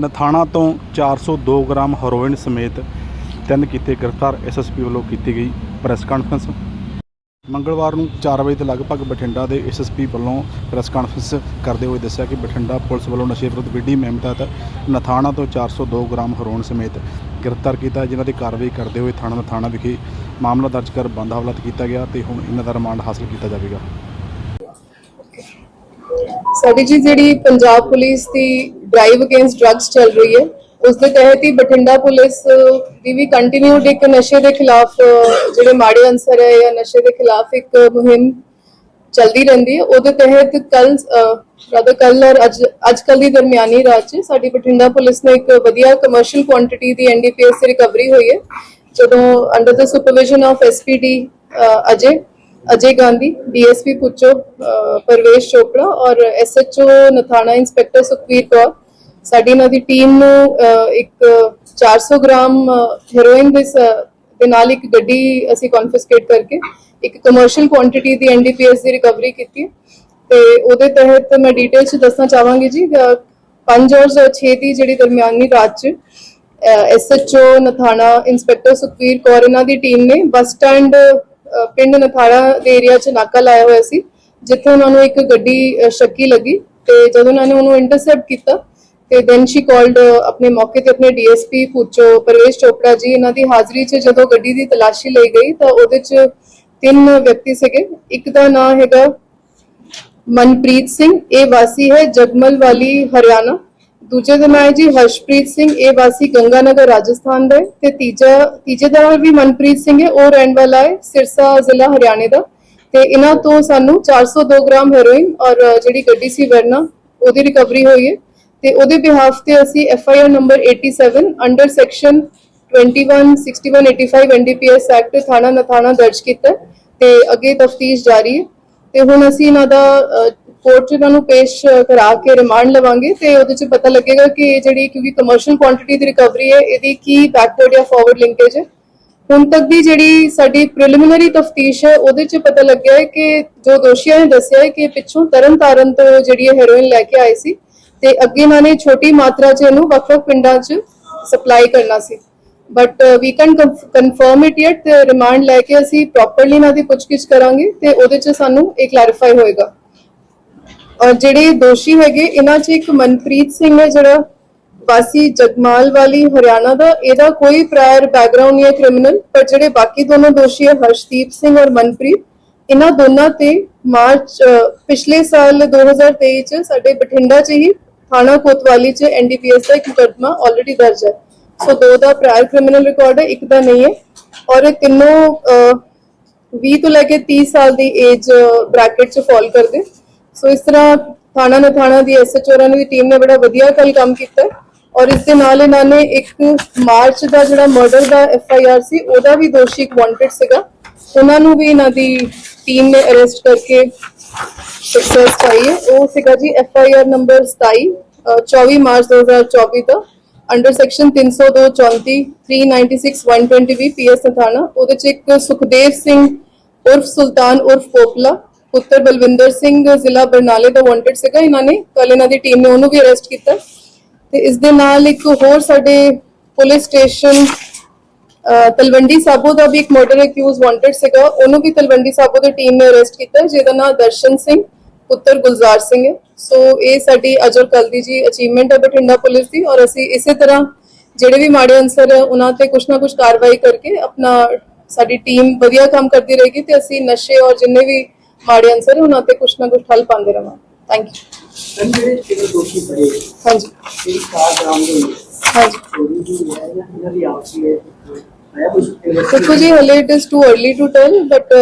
ਨਥਾਣਾ ਤੋਂ 402 gram heroin ਸਮੇਤ ਤਿੰਨ ਕੀਤੇ ਗ੍ਰਿਫਤਾਰ ਐਸਐਸਪੀ ਵੱਲੋਂ ਕੀਤੀ ਗਈ ਪ੍ਰੈਸ ਕਾਨਫਰੰਸ। ਮੰਗਲਵਾਰ ਨੂੰ 4 ਵਜੇ ਦੇ ਲਗਭਗ ਬਠਿੰਡਾ ਦੇ ਐਸਐਸਪੀ ਵੱਲੋਂ ਪ੍ਰੈਸ ਕਾਨਫਰੰਸ ਕਰਦੇ ਹੋਏ ਦੱਸਿਆ ਕਿ ਬਠਿੰਡਾ ਪੁਲਿਸ ਵੱਲੋਂ ਨਸ਼ੇ ਵਿਰੁੱਧ ਵਿੱਢੀ ਮੁਹਿੰਮ ਤਹਿਤ ਨਥਾਣਾ ਤੋਂ 402 ਗ੍ਰਾਮ ਹੈਰੋਇਨ ਸਮੇਤ ਗ੍ਰਿਫਤਾਰ ਕੀਤਾ ਜਿਨ੍ਹਾਂ ਦੀ ਕਾਰਵਾਈ ਕਰਦੇ ਹੋਏ ਥਾਣਾ ਨਥਾਣਾ ਵਿਖੇ ਮਾਮਲਾ ਦਰਜ ਕਰ ਬੰਦ ਹਵਾਲਾਤ ਕੀਤਾ ਗਿਆ ਤੇ ਹੁਣ ਇਹਨਾਂ ਦਾ ਰਿਮਾਂਡ ਹਾਸਲ ਕੀਤਾ ਜਾਵੇਗਾ। ਸਾਡੀ ਜੀ ਜਿਹੜੀ ਪੰਜਾਬ ਪੁਲਿਸ ਦੀ ਡਰਾਈਵ ਅਗੇਂਸਟ ਡਰੱਗਸ ਚੱਲ ਰਹੀ ਹੈ। ਉਸ ਦੇ ਤਹਿਤ ਹੀ ਬਠਿੰਡਾ ਪੁਲਿਸ ਦੀ ਵੀ ਕੰਟੀਨਿਊਡ ਇੱਕ ਨਸ਼ੇ ਦੇ ਖਿਲਾਫ ਜਿਹੜੇ ਮਾੜੇ ਅਨਸਰ ਹੈ ਜਾਂ ਨਸ਼ੇ ਦੇ ਖਿਲਾਫ ਇੱਕ ਮੁਹਿੰਮ ਚੱਲਦੀ ਰਹਿੰਦੀ ਹੈ। ਉਹਦੇ ਤਹਿਤ ਕੱਲ ਰਾਦਰ ਕੱਲ ਔਰ ਅੱਜ ਅੱਜ ਕੱਲ ਦੀ ਦਰਮਿਆਨੀ ਰਾਤ 'ਚ ਸਾਡੀ ਬਠਿੰਡਾ ਪੁਲਿਸ ਨੇ ਇੱਕ ਵਧੀਆ ਕਮਰਸ਼ੀਅਲ ਕੁਆਂਟੀਟੀ ਦੀ ਐਨਡੀਪੀਐਸ ਦੀ ਰਿਕਵਰੀ ਹੋਈ ਹੈ ਜਦੋਂ under the supervision of SPD Ajay Ajay Gandhi DSP Bhucho uh, Parvesh Chopra ਔਰ ਐਸਐਚਓ ਨਥਾਣਾ ਇੰਸਪੈਕਟਰ ਸੁਖਵੀਰ ਕੌਰ ਸਾਡੀ ਇਹਨਾਂ ਦੀ ਟੀਮ ਨੂੰ ਅਹ, ਇੱਕ 400 ਗ੍ਰਾਮ ਹੈਰੋਇਨ ਦੇ ਦੇ ਨਾਲ ਇੱਕ ਗੱਡੀ ਅਸੀਂ ਕਨਫਿਸਕੇਟ ਕਰਕੇ ਇੱਕ ਕਮਰਸ਼ੀਅਲ ਕੁਆਂਟੀਟੀ ਦੀ ਐਨਡੀਪੀਐਸ ਦੀ ਰਿਕਵਰੀ ਕੀਤੀ ਹੈ। ਤੇ ਉਹਦੇ ਤਹਿਤ ਮੈਂ ਡਿਟੇਲ ਚ ਦੱਸਣਾ ਚਾਹਾਂਗੀ ਜੀ 5 ਔਰ 6 ਦੀ ਜਿਹੜੀ ਦਰਮਿਆਨੀ ਰਾਤ ਚ ਐਸਐਚਓ ਨਥਾਣਾ ਇੰਸਪੈਕਟਰ ਸੁਖਵੀਰ ਕੌਰ ਇਹਨਾਂ ਦੀ ਟੀਮ ਨੇ ਬੱਸ ਸਟੈਂਡ ਪਿੰਡ ਨਥਾਣਾ ਦੇ ਏਰੀਆ ਚ ਨਾਕਾ ਲਾਇਆ ਹੋਇਆ ਸੀ ਜਿੱਥੇ ਉਹਨਾਂ ਨੂੰ ਇੱਕ ਗੱਡੀ ਸ਼ੱਕੀ ਲੱਗੀ। ਤੇ ਜਦੋਂ ਉਹਨਾਂ ਨੇ ਉਹਨੂੰ ਇੰਟਰਸੈਪਟ ਕੀਤਾ ਤੇ ਦੈਨ ਸ਼ੀ ਕਾਲਡ ਆਪਣੇ ਮੌਕੇ ਤੇ ਆਪਣੇ ਡੀਐਸਪੀ ਪੁੱਚੋ ਪਰਵੇਸ਼ ਚੋਪੜਾ ਜੀ, ਇਹਨਾਂ ਦੀ ਹਾਜ਼ਰੀ 'ਚ ਜਦੋਂ ਗੱਡੀ ਦੀ ਤਲਾਸ਼ੀ ਲਈ ਗਈ ਤਾਂ ਉਹਦੇ 'ਚ ਤਿੰਨ ਵਿਅਕਤੀ ਸੀਗੇ। ਇੱਕ ਦਾ ਨਾਮ ਹੈਗਾ ਮਨਪ੍ਰੀਤ ਸਿੰਘ, ਇਹ ਵਾਸੀ ਹੈ ਜਗਮਲ ਵਾਲੀ ਹਰਿਆਣਾ। ਦੂਜੇ ਦਾ ਨਾਮ ਹੈ ਜੀ ਹਰਸ਼ਪ੍ਰੀਤ ਸਿੰਘ, ਇਹ ਵਾਸੀ ਗੰਗਾਨਗਰ, ਰਾਜਸਥਾਨ ਦਾ ਹੈ। ਤੇ ਤੀਜਾ, ਤੀਜੇ ਦਾ ਨਾਮ ਵੀ ਮਨਪ੍ਰੀਤ ਸਿੰਘ ਹੈ, ਉਹ ਰਹਿਣ ਵਾਲਾ ਹੈ ਸਿਰਸਾ ਜ਼ਿਲ੍ਹਾ ਹਰਿਆਣੇ ਦਾ। ਤੇ ਇਹਨਾਂ ਤੋਂ ਸਾਨੂੰ 402 ਗ੍ਰਾਮ ਹੈਰੋਇਨ ਔਰ ਜਿਹੜੀ ਗੱਡੀ ਸੀ ਵਰਨਾ, ਉਹਦੀ ਰਿਕਵਰੀ ਹੋਈ ਹੈ। ਤੇ ਉਹਦੇ ਬਿਹਾਫ ਤੇ ਅਸੀਂ F I R number 87 under section 21 61 85 NDPS act ਥਾਣਾ ਨਥਾਣਾ ਦਰਜ ਕੀਤਾ ਹੈ ਤੇ ਅੱਗੇ ਤਫਤੀਸ਼ ਜਾਰੀ ਹੈ। ਤੇ ਹੁਣ ਅਸੀਂ ਇਹਨਾਂ ਦਾ ਕੋਰਟ 'ਚ ਇਹਨਾਂ ਨੂੰ ਪੇਸ਼ ਕਰਾ ਕੇ ਰਿਮਾਂਡ ਲਵਾਂਗੇ ਤੇ ਉਹਦੇ 'ਚ ਪਤਾ ਲੱਗੇਗਾ ਕਿ ਇਹ ਜਿਹੜੀ, ਕਿਉਂਕਿ ਕਮਰਸ਼ੀਅਲ ਕੁਆਂਟੀਟੀ ਦੀ ਰਿਕਵਰੀ ਹੈ, ਇਹਦੀ ਕੀ ਬੈਕਵਰਡ ਜਾਂ ਫਾਰਵਰਡ ਲਿੰਕੇਜ ਹੈ। ਹੁਣ ਤੱਕ ਦੀ ਜਿਹੜੀ ਸਾਡੀ ਪ੍ਰੀਲਿਮਿਨਰੀ ਤਫਤੀਸ਼ ਹੈ, ਉਹਦੇ 'ਚ ਪਤਾ ਲੱਗਿਆ ਹੈ ਕਿ ਜੋ ਦੋਸ਼ੀਆਂ ਨੇ ਦੱਸਿਆ ਹੈ ਕਿ ਪਿੱਛੋਂ ਤਰਨਤਾਰਨ ਤੋਂ ਜਿਹੜੀ ਹੈਰੋਇਨ ਲੈ ਕੇ ਆਏ ਸੀ ਤੇ ਅੱਗੇ ਇਹਨਾਂ ਨੇ ਛੋਟੀ ਮਾਤਰਾ 'ਚ ਇਹਨੂੰ ਵੱਖ-ਵੱਖ ਪਿੰਡਾਂ 'ਚ ਸਪਲਾਈ ਕਰਨਾ ਸੀ। But we can confirm it yet ਤੇ ਰਿਮਾਂਡ ਲੈ ਕੇ ਅਸੀਂ ਪ੍ਰੋਪਰਲੀ ਇਹਨਾਂ ਦੀ ਪੁੱਛਗਿੱਛ ਕਰਾਂਗੇ ਤੇ ਉਹਦੇ 'ਚ ਸਾਨੂੰ ਇਹ ਕਲੈਰੀਫਾਈ ਹੋਏਗਾ। ਔਰ ਜਿਹੜੇ ਦੋਸ਼ੀ ਹੈਗੇ, ਇਹਨਾਂ 'ਚ ਇੱਕ ਮਨਪ੍ਰੀਤ ਸਿੰਘ ਹੈ ਜਿਹੜਾ ਵਾਸੀ ਜਗਮਾਲ ਵਾਲੀ ਹਰਿਆਣਾ ਦਾ, ਇਹਦਾ ਕੋਈ ਪ੍ਰਾਇਰ ਬੈਕਗ੍ਰਾਉਂਡ ਨਹੀਂ ਹੈ ਕ੍ਰਿਮੀਨਲ ਪਰ ਜਿਹੜੇ ਬਾਕੀ ਦੋਨੋਂ ਦੋਸ਼ੀ ਹੈ, ਹਰਸ਼ਦੀਪ ਸਿੰਘ ਔਰ ਮਨਪ੍ਰੀਤ, ਇਹਨਾਂ ਦੋਨਾਂ ਤੇ ਮਾਰਚ ਪਿਛਲੇ ਸਾਲ 2023 ਚ ਸਾਡੇ ਬਠਿੰਡਾ ਚ ਹੀ ਥਾਣਾ ਕੋਤਵਾਲੀ ਚ ਐਨਡੀਪੀਐਸ ਦਾ ਇੱਕ ਮੁਕੱਦਮਾ ਆਲਰੇਡੀ ਦਰਜ ਹੈ। ਸੋ ਦੋ ਦਾ ਪ੍ਰਾਇਰ ਕ੍ਰਿਮੀਨਲ ਰਿਕਾਰਡ ਹੈ, ਇੱਕ ਦਾ ਨਹੀਂ ਹੈ। ਔਰ ਇਹ ਤਿੰਨੋਂ 20 ਤੋਂ ਲੈ ਕੇ 30 ਸਾਲ ਦੀ ਏਜ ਬ੍ਰੈਕਟ ਚ ਫਾਲ ਕਰਦੇ। ਸੋ ਇਸ ਤਰ੍ਹਾਂ ਥਾਣਾ ਨਥਾਣਾ ਦੀ ਐਸਐਚਓ ਹੋਰਾਂ ਦੀ ਟੀਮ ਨੇ ਬੜਾ ਵਧੀਆ ਕੱਲ ਕੰਮ ਕੀਤਾ। ਔਰ ਇਸ ਦੇ ਨਾਲ ਇਹਨਾਂ ਨੇ ਇੱਕ ਮਾਰਚ ਦਾ ਜਿਹੜਾ ਮਰਡਰ ਦਾ ਐਫਆਈਆਰ ਸੀ, ਉਹਦਾ ਵੀ ਦੋਸ਼ੀ ਇੱਕ ਵਾਂਟਡ ਸੀਗਾ। ਉਹਨਾਂ ਨੂੰ ਵੀ ਇਹਨਾਂ ਦੀ ਟੀਮ ਨੇ ਅਰੈਸਟ ਕਰਕੇ ਸਕਸੈਸ ਪਾਈ ਹੈ। ਉਹ ਸੀਗਾ ਜੀ ਐਫਆਈਆਰ ਨੰਬਰ 27 24 ਮਾਰਚ 2024 ਦਾ ਅੰਡਰ ਸੈਕਸ਼ਨ 302 34 396 120 ਵੀ ਪੀਐਸ ਥਾਣਾ ਉਹਦੇ ਚ ਇੱਕ ਸੁਖਦੇਵ ਸਿੰਘ ਉਰਫ ਸੁਲਤਾਨ ਉਰਫ ਪੋਪਲਾ ਪੁੱਤਰ ਬਲਵਿੰਦਰ ਸਿੰਘ ਜ਼ਿਲ੍ਹਾ ਬਰਨਾਲੇ ਦਾ ਵਾਂਟਡ ਸੀਗਾ ਇਹਨਾਂ ਨੇ। ਕੱਲ ਇਹਨਾਂ ਦੀ ਟੀਮ ਨੇ ਉਹਨੂੰ ਵੀ ਅਰੈਸਟ ਕੀਤਾ। ਤੇ ਇਸ ਦੇ ਨਾਲ ਇੱਕ ਹੋਰ ਸਾਡੇ ਪੁਲਿਸ ਸਟੇਸ਼ਨ ਤਲਵੰਡੀ ਸਾਬੋ ਦਾ ਵੀ ਇੱਕ ਮਰਡਰ ਅਕਿਊਜ਼ ਵਾਂਟਡ ਸੀਗਾ। ਉਹਨੂੰ ਵੀ ਤਲਵੰਡੀ ਸਾਬੋ ਦੀ ਟੀਮ ਨੇ ਅਰੈਸਟ ਕੀਤਾ। ਜਿਹਦਾ ਨਾਮ ਦਰਸ਼ਨ ਸਿੰਘ ਪੁੱਤਰ ਗੁਲਜ਼ਾਰ ਸਿੰਘ ਹੈ। ਸੋ ਇਹ ਸਾਡੀ ਅਜਰ ਕੱਲ ਦੀ ਜੀ ਅਚੀਵਮੈਂਟ ਹੈ ਬਠਿੰਡਾ ਪੁਲਿਸ ਦੀ। ਔਰ ਅਸੀਂ ਇਸੇ ਤਰ੍ਹਾਂ ਜਿਹੜੇ ਵੀ ਮਾੜੇ ਅਨਸਰ ਹੈ ਉਹਨਾਂ ਤੇ ਕੁਝ ਨਾ ਕੁਝ ਕਾਰਵਾਈ ਕਰਕੇ ਆਪਣਾ ਸਾਡੀ ਟੀਮ ਵਧੀਆ ਕੰਮ ਕਰਦੀ ਰਹੇਗੀ ਤੇ ਅਸੀਂ ਨਸ਼ੇ ਔਰ ਜਿੰਨੇ ਵੀ ਮਾੜੇ ਅਨਸਰ ਉਹਨਾਂ ਤੇ ਕੁਝ ਨਾ ਕੁਝ ਹੱਲ ਪਾਉਂਦੇ ਰਵਾਂਗੇ। ਥੈਂਕ ਯੂ ਜਿਹੜੇ ਦੋਸ਼ੀ ਹਾਂਜੀ। ਇਹ ਕਾਰ ਹਾਂਜੀ। ਚੋਰੀ ਦੀ ਹੈ ਜਾਂ ਇਹਨਾਂ ਦੀ ਆਪਸੀ ਹੈ? ਆਇਆ ਕੁਝ ਦੇਖੋ ਜੀ ਹਲੇ it is too early to tell but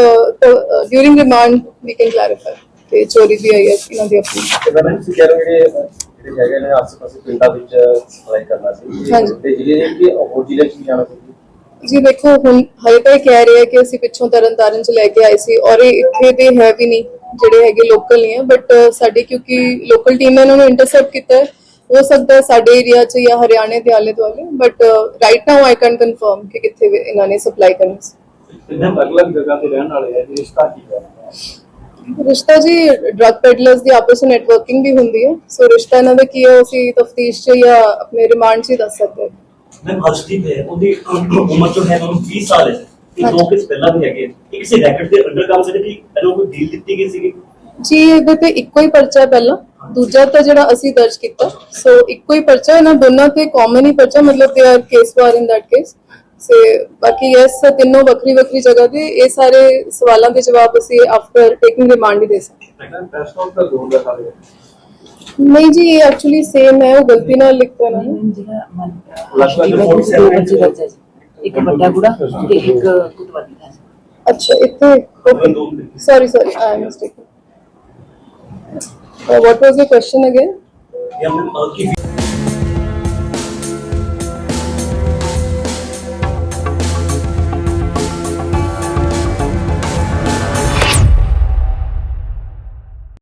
during remand we can clarify ਕਿ ਚੋਰੀ ਵੀ ਆਈ ਹੈ ਇਹਨਾਂ ਦੀ ਆਪਣੀ ਤੇ ਮੈਡਮ ਤੁਸੀਂ ਕਹਿ ਰਹੇ ਹੋ ਜਿਹੜੇ ਜਿਹੜੇ ਹੈਗੇ ਨੇ ਆਸ ਪਾਸੇ ਪਿੰਡਾਂ ਵਿੱਚ ਸਪਲਾਈ ਕਰਨਾ ਸੀ ਹਾਂਜੀ। ਤੇ ਜਿਹੜੇ ਕਿ ਹੋਰ ਜ਼ਿਲ੍ਹੇ ਚ ਵੀ ਜਾਣਾ ਸੀ? ਜੀ ਦੇਖੋ ਹੁਣ ਹਲੇ ਤਾਂ ਕਹਿ ਰਹੇ ਆ ਕਿ ਅਸੀਂ ਪਿੱਛੋਂ ਤਰਨਤਾਰਨ ਚ ਲੈ ਕੇ ਆਏ ਸੀ ਔਰ ਇਹ ਇੱਥੇ ਦੇ ਹੈ ਵੀ ਨਹੀਂ ਜਿਹੜੇ ਹੈਗੇ ਲੋਕਲ ਹੈ ਬਟ ਸਾਡੀ ਕਿਉਂਕਿ ਲੋਕਲ ਟੀਮ ਨੇ ਇਹਨਾਂ ਨੂੰ ਇੰਟਰਸੈਪਟ ਕੀਤਾ ਹੈ ਹੋ ਸਕਦਾ ਹੈ ਸਾਡੇ ਏਰੀਆ ਚ ਜਾਂ ਹਰਿਆਣੇ ਦੇ ਆਲੇ ਦੁਆਲੇ but right now I can confirm ਕਿ ਕਿੱਥੇ ਇਹਨਾਂ ਨੇ ਸਪਲਾਈ ਕਰਨੀ ਸੀ। ਤਿੰਨੇ ਅਲੱਗ-ਅਲੱਗ ਜਗ੍ਹਾ ਤੇ ਰਹਿਣ ਵਾਲੇ ਜੀ ਰਿਸ਼ਤਾ ਕੀ ਹੈ? ਰਿਸ਼ਤਾ ਜੀ ਡਰਗ ਪੈਡਲਰਸ ਦੀ ਆਪਸ ਵਿੱਚ ਨੈਟਵਰਕਿੰਗ ਵੀ ਹੁੰਦੀ ਹੈ। ਸੋ ਰਿਸ਼ਤਾ ਇਹਨਾਂ ਦਾ ਕੀ ਹੈ ਅਸੀਂ ਤਫਤੀਸ਼ ਚ ਜਾਂ ਆਪਣੇ ਰਿਮਾਂਡ 'ਚ ਹੀ ਦੱਸ ਸਕਦੇ ਹਾਂ। ਮੈਮ ਹਰਸ਼ਦੀਪ ਹੈ ਉਹਦੀ ਉਮਰ ਜੋ ਹੈ ਉਹਨੂੰ 20 ਸਾਲ ਹੈ। ਇਹ ਦੋ ਕਿਸ ਪਹਿਲਾਂ ਵੀ ਹੈਗੇ ਇਹ ਕਿਸੇ ਰੈਕਟ ਦੇ ਅੰਡਰ ਕੰਮ ਕਰਦੇ ਕਿ ਇਹਨੂੰ ਕੋਈ ਡੀਲ ਦਿੱਤੀ ਗਈ ਸੀਗੀ? ਜੀ ਇਹਦੇ ਤੇ ਇੱਕੋ ਹੀ ਪਰਚਾ ਪਹਿਲਾਂ। ਦੂਜਾ ਤਾਂ ਜਿਹੜਾ ਅਸੀਂ ਦਰਜ ਕੀਤਾ। ਸੋ ਇੱਕੋ ਹੀ ਪਰਚਾ ਇਹਨਾਂ ਦੋਨਾਂ ਤੇ ਕਾਮਨ ਹੀ ਪਰਚਾ ਮਤਲਬ ਦੇ ਆਰ ਕੇਸ ਵਾਰ ਇਨ ਦੈਟ ਕੇਸ ਸੇ ਬਾਕੀ ਯੈਸ ਤਿੰਨੋਂ ਵੱਖਰੀ ਵੱਖਰੀ ਜਗ੍ਹਾ ਤੇ ਇਹ ਸਾਰੇ ਸਵਾਲਾਂ ਦੇ ਜਵਾਬ ਅਸੀਂ ਆਫਟਰ ਟੇਕਿੰਗ ਰਿਮਾਂਡ ਹੀ ਦੇ ਸਕਦੇ। ਨਹੀਂ ਜੀ ਇਹ ਐਕਚੁਅਲੀ ਸੇਮ ਹੈ ਉਹ ਗਲਤੀ ਨਾਲ ਲਿਖਤਾ ਨਾ। ਜਿਹੜਾ ਮਨ ਦੋ ਬੱਚੇ ਬੱਚੇ ਇੱਕ ਵੱਡਾ ਗੁੜਾ ਤੇ ਇੱਕ ਕੁਟਵਾਲੀ ਦਾ। ਅੱਛਾ ਇੱਥੇ sorry sorry I am mistaken what was the question again ਜਾਂ ਮੈਮ ਕਿ